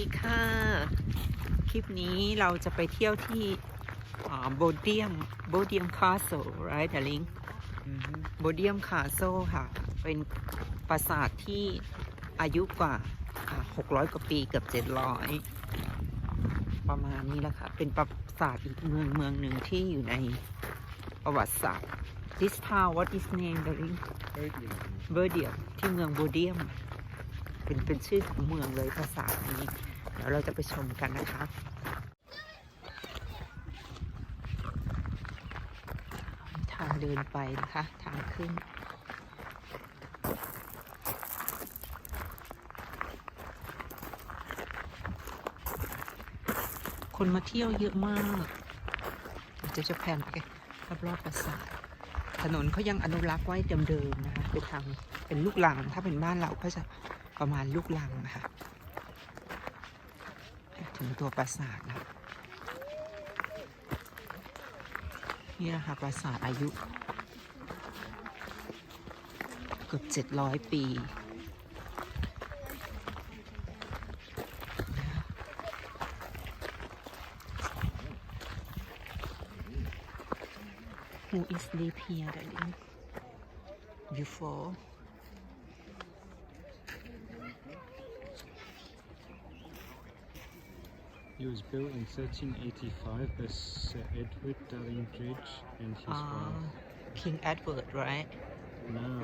ดีค่ะ คลิปนี้เราจะไปเที่ยวที่โบเดียมโบเดียมคาส l e right darling โบเดียมคาส l e ค่ะ เป็นปราสาทที่อายุกว่าอ่า 600 กว่าปีเกือบ 700 ประมาณนี้แหละค่ะ เป็นปราสาทอีกเมืองเมืองหนึ่งที่อยู่ในประวัติศาสตร์ This town what is name darling เบอร์เดียมที่เมืองโบเดียม เป็นเป็นชื่อของเมืองเลยภาษาทนี้เดี๋ยวเราจะไปชมกันนะคะทางเดินไปนะคะ ทางขึ้นคนมาเที่ยวเยอะมากเดี๋ยวจะจะแพนไปรอบๆปราสาท ถนนเขายังอนุรักษ์ไว้เดิมๆนะคะ เป็นทางเป็นลูกหลัง ถ้าเป็นบ้านเราก็จะประมาณลูกหลังนะคะ ถึงตัวปราสาทนะนี่นะคะปราสาทอายุ เกือบเจ็ดร้อยปี Who is live here darling before It was built in 1385 by Sir Edward Dallingbridge and his uh, wife. King Edward right No,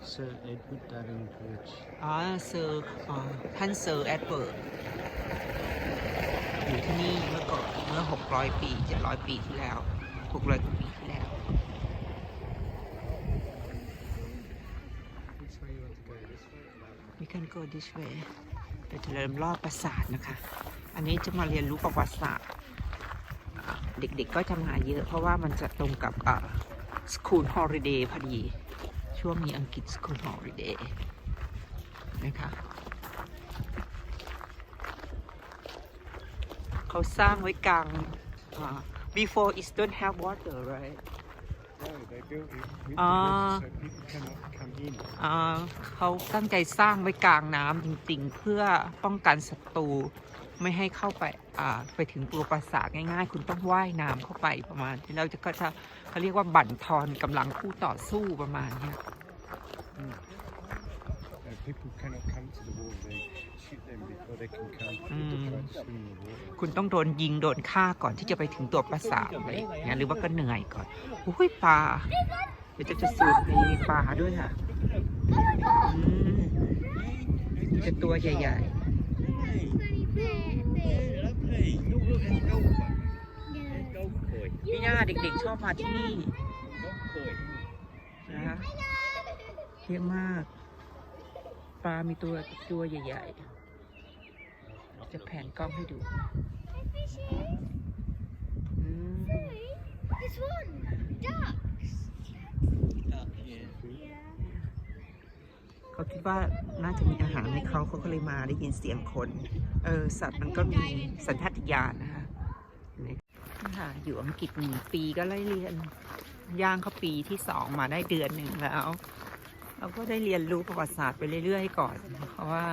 Sir Edward Dallingbridge. อ๋อเซอร์อ๋อท่านเซอร์แอดเวิร์ดอยู่ที่นี่เมื่อก่อนเมื่อ 600 ปี 700 ปีที่แล้ว 600กว่าปีที่แล้ว Which way you want to go? This way? we can go this way เราจะเริ่มรอบปราสาทนะคะ อันนี้จะมาเรียนรู้ประวัติศาสตร์อ่าเด็กๆก็จะมาเยอะ เพราะว่ามันจะตรงกับอ่า school holiday พอดี ช่วงนี้อังกฤษ school holiday นะคะเขาสร้างไว้กลางอ่า before it don't have water right No, they built it with Ah. the water so people cannot come in. อ่าเขาตั้งใจสร้างไว้กลางน้ำจริงๆ เพื่อป้องกันศัตรู ไม่ให้เข้าไปอ่าไปถึงตัวปราสาทง่ายๆ คุณต้องว่ายน้ำเข้าไปประมาณที่เราจะก็จะเขาเรียกว่าบั่นทอนกำลังผู้ต่อสู้ประมาณเนี้ย So people cannot come to the wall. They shoot them before they can come. Mm. They try to swim in the water. คุณต้องโดนยิงโดนฆ่าก่อนที่จะไปถึงตัวปราสาทอะไรอย่างเงี้ยหรือว่าก็เหนื่อยก่อนอุ้ยปลาเดี๋ยวจะจะสูบมีปลาด้วยค่ะอืมจะตัวใหญ่ๆ นี่น่าเด็กๆ ชอบมาที่นี่นะคะเยอะมาก ปลา มีตัวตัวใหญ่ๆ จะแผนกล้องให้ดูอืม This one, ducks. Yeah. เขาคิดว่าน่าจะมีอาหารให้เขาเขาก็เลยมาได้ยินเสียงคน เออสัตว์มันก็มีสัญชาตญาณนะคะค่ะอยู่อังกฤษหนึ่งปีก็ไล่เรียนย่างเขาปีที่สองมาได้เดือนหนึ่งแล้วเราก็ได้เรียนรู้ประวัติศาสตร์ไปเรื่อยๆก่อน เพราะว่า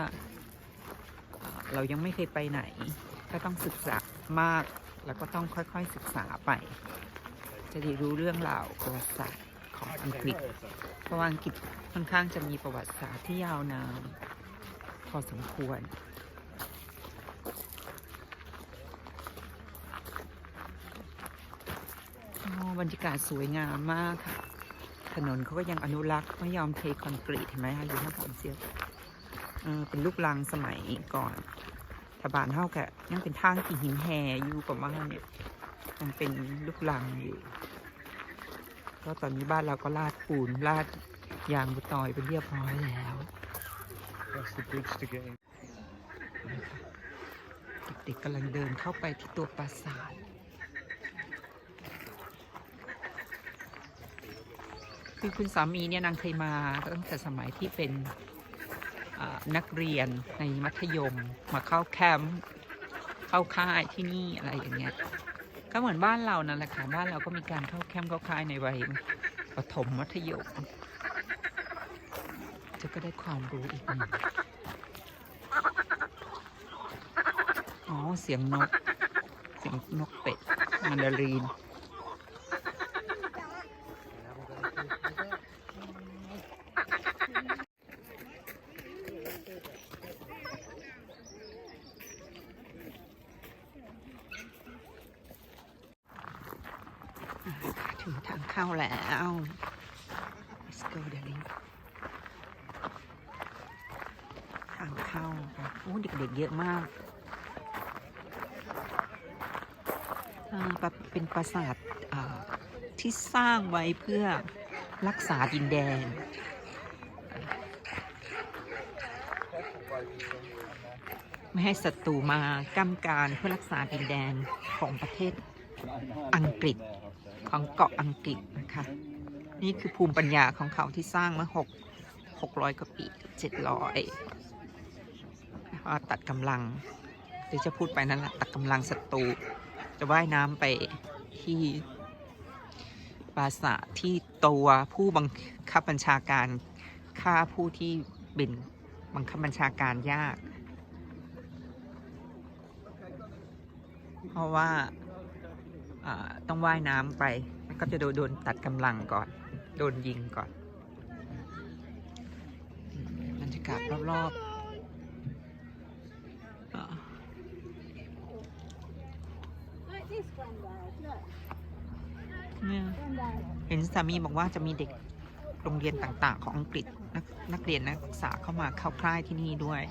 เอ่อเรายังไม่เคยไปไหน ก็ต้องศึกษามากแล้วก็ต้องค่อยๆศึกษาไป จะได้รู้เรื่องราวประวัติศาสตร์ ของอังกฤษ เพราะว่าอังกฤษค่อนข้างจะมีประวัติศาสตร์ที่ยาวนานพอสมควรโอ้บรรยากาศสวยงามมากค่ะ ถนนเขาก็ยังอนุรักษ์ไม่ยอมเทคอนกรีตเห็นไหมคะอยู่ข้างบนเสียเออเป็นลูกลังสมัยก่อนทบานเท่ากับยังเป็นทางกี่หินแห่อยู่ประมาณเนี่ย มันเป็นลูกลังอยู่ ก็ตอนนี้บ้านเราก็ลาดปูนลาดยางบุตอยไปเรียบร้อยแล้ว That's the bridge to get in. เด็กๆกำลังเดินเข้าไปที่ตัวปราสาทคือคุณสามีเนี่ยนางเคยมาตั้งแต่สมัยที่เป็นนักเรียนในมัธยม มาเข้าแคมป์เข้าค่ายที่นี่อะไรอย่างเงี้ย ก็เหมือนบ้านเรานั่นแหละค่ะบ้านเราก็มีการเข้าแคมป์เข้าค่ายในวัยปฐมมัธยมจะก็ได้ความรู้อีกหนึ่งอ๋อ เสียงนก เสียงนกเป็ด มันดารีน ถึงทางเข้าแล้ว let's go darling ทางเข้าโอ้เด็กๆเยอะมากอ่าเป็นปราสาทที่สร้างไว้เพื่อรักษาดินแดน ไม่ให้ศัตรูมากำการเพื่อรักษาดินแดนของประเทศอังกฤษ ของเกาะอังกฤษนะคะ นี่คือภูมิปัญญาของเขาที่สร้างเมื่อหกหกร้อยกว่าปีเจ็ดร้อยตัดกำลังเดี๋ยวจะพูดไปนั่นแหละตัดกำลังศัตรูจะว่ายน้ำไปที่ปราสาทที่ตัวผู้บังคับบัญชาการฆ่าผู้ที่เป็นบังคับบัญชาการยาก เพราะว่า ต้องว่ายน้ำไปแล้วก็จะโดนโดนตัดกำลังก่อน โดนยิงก่อนบรรยากาศรอบๆอ่า Like this granddad, look. เห็นสามีบอกว่าจะมีเด็กโรงเรียนต่างๆ ของอังกฤษนักนักเรียนนักศึกษาเข้ามาเข้าค่ายที่นี่ด้วย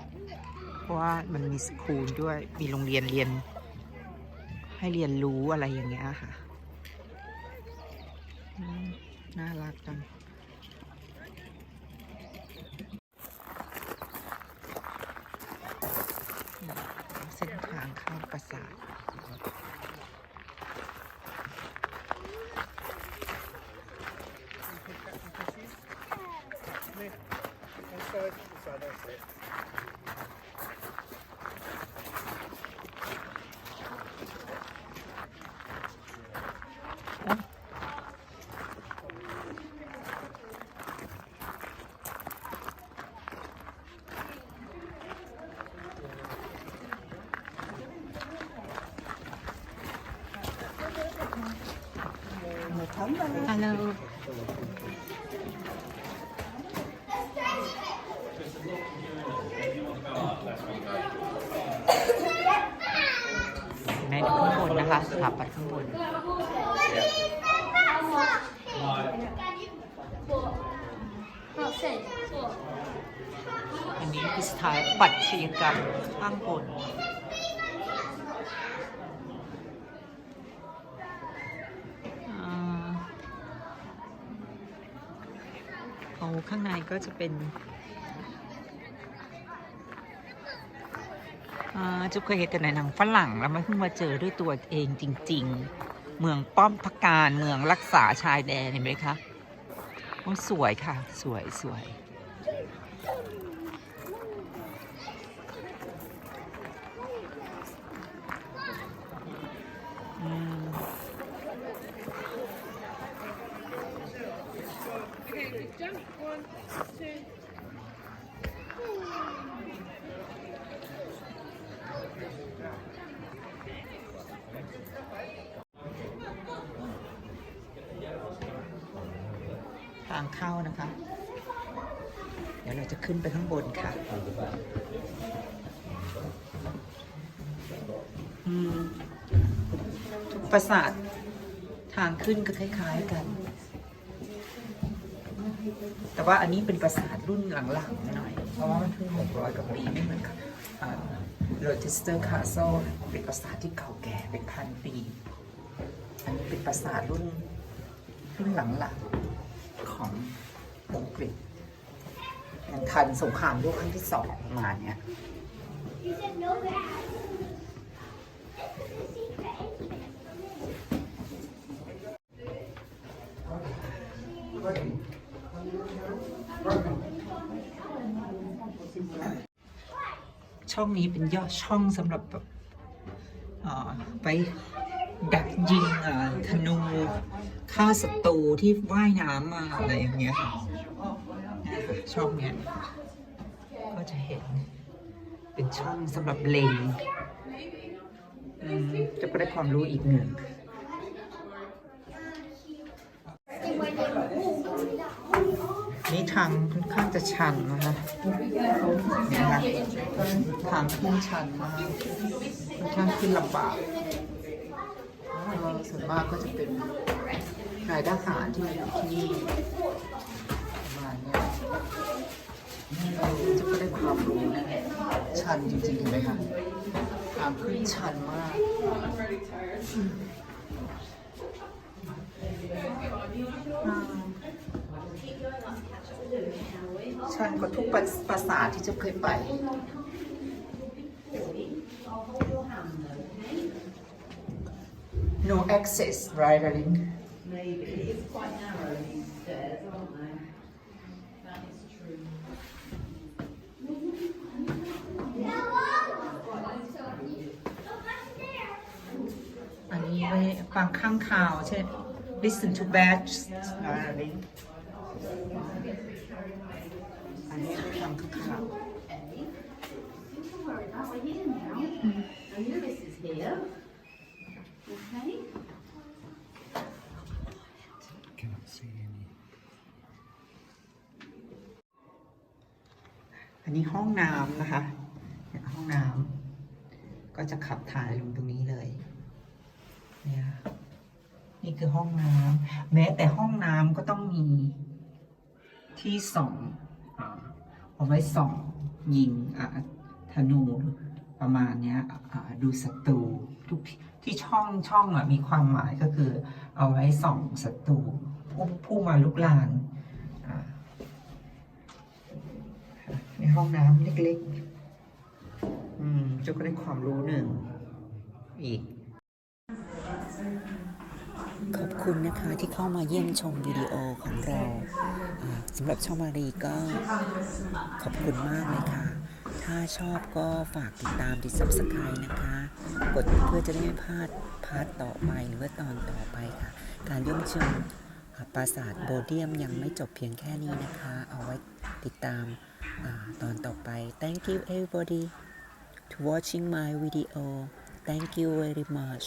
เพราะว่ามันมีสคูลด้วยมีโรงเรียนเรียน ให้เรียนรู้อะไรอย่างเงี้ยค่ะ น่ารักจัง เส้นทางเข้าปราสาท Hello ในข้างบนนะคะสถาปัตย์ข้างบน อันนี้คือสถาปัตยกรรมข้างบน อ่าเขาข้างใน ก็จะเป็นจุกเคยเห็นแต่ในหนังฝรั่งแล้วมันเพิ่งมาเจอด้วยตัวเองจริง ๆ เมืองป้อมพักการเมืองรักษาชายแดนเห็นไหมคะมันสวยค่ะ สวยสวย ทางเข้านะคะ เดี๋ยวเราจะขึ้นไปข้างบนค่ะ อืมทุกปราสาททางขึ้นก็คล้าย ๆ กัน แต่ว่าอันนี้เป็นปราสาทรุ่นหลังๆหน่อย เพราะว่ามันเพิ่งหกร้อยกว่าปีไม่เหมือนกับโรเ c สเตอร์คา s ซ e เป็นปราสาทที่เก่าแก่เป็นพันปี อันนี้เป็นปราสาทรุ่นรุ่นหลังๆของอังกฤษยังทันสงครามโลกครั้งที่สองประมาณเนี้ย ช่องนี้เป็นยอดช่องสำหรับแบบไปดักยิงธนูฆ่าศัตรูที่ว่ายน้ำมาอะไรอย่างเงี้ยช่องเนี้ยก็จะเห็นเป็นช่องสำหรับเลงจะก็ได้ความรู้อีกหนึ่ง นี่ทางค่อนข้างจะชันนะคะนี่นะคะทางขึ้นชันมากค่อนข้างขึ้นลำบากส่วนมากก็จะเป็นนายทหารที่มาอยู่ที่นี่ประมาณเนี้ยเออจะก็ได้ความรู้นะชันจริงๆเห็นไหมคะทางขึ้นชันมาก ชันกว่าทุกปราปราสาทที่จะเคยไป no access right darling Maybe. It's quite narrow, these stairs, aren't they? That is true. อันนี้ไว้ฟังข้างข่าวใช่ listen to bats darling อันนี้ไว้ฟังข้างข่าว อันนี้ห้องน้ำนะคะ ห้องน้ำก็จะขับถ่ายลงตรงนี้เลยเนี่ยนี่คือห้องน้ำแม้แต่ห้องน้ำก็ต้องมีที่ส่อง เอาไว้ส่องยิงธนูประมาณนี้ดูศัตรูทุกที่ที่ช่องช่องอมีความหมายก็คือ เอาไว้ส่องศัตรูผู้ผู้มาลุกลานในห้องน้ำเล็กๆเจ้าก็ได้ความรู้หนึ่งอีก ขอบคุณนะคะที่เข้ามาเยี่ยมชมวิดีโอของเราสำหรับช่องมารีก็ขอบคุณมากเลยค่ะ ถ้าชอบก็ฝากติดตามติด subscribe นะคะ กดเพื่อจะได้ไม่พลาดพาร์ทต่อไปหรือว่าตอนต่อไปค่ะ การเยี่ยมชมอ่าปราสาทโบเดียมยังไม่จบเพียงแค่นี้นะคะ เอาไว้ติดตามอตอนต่อไป thank you everybody to watching my video thank you very much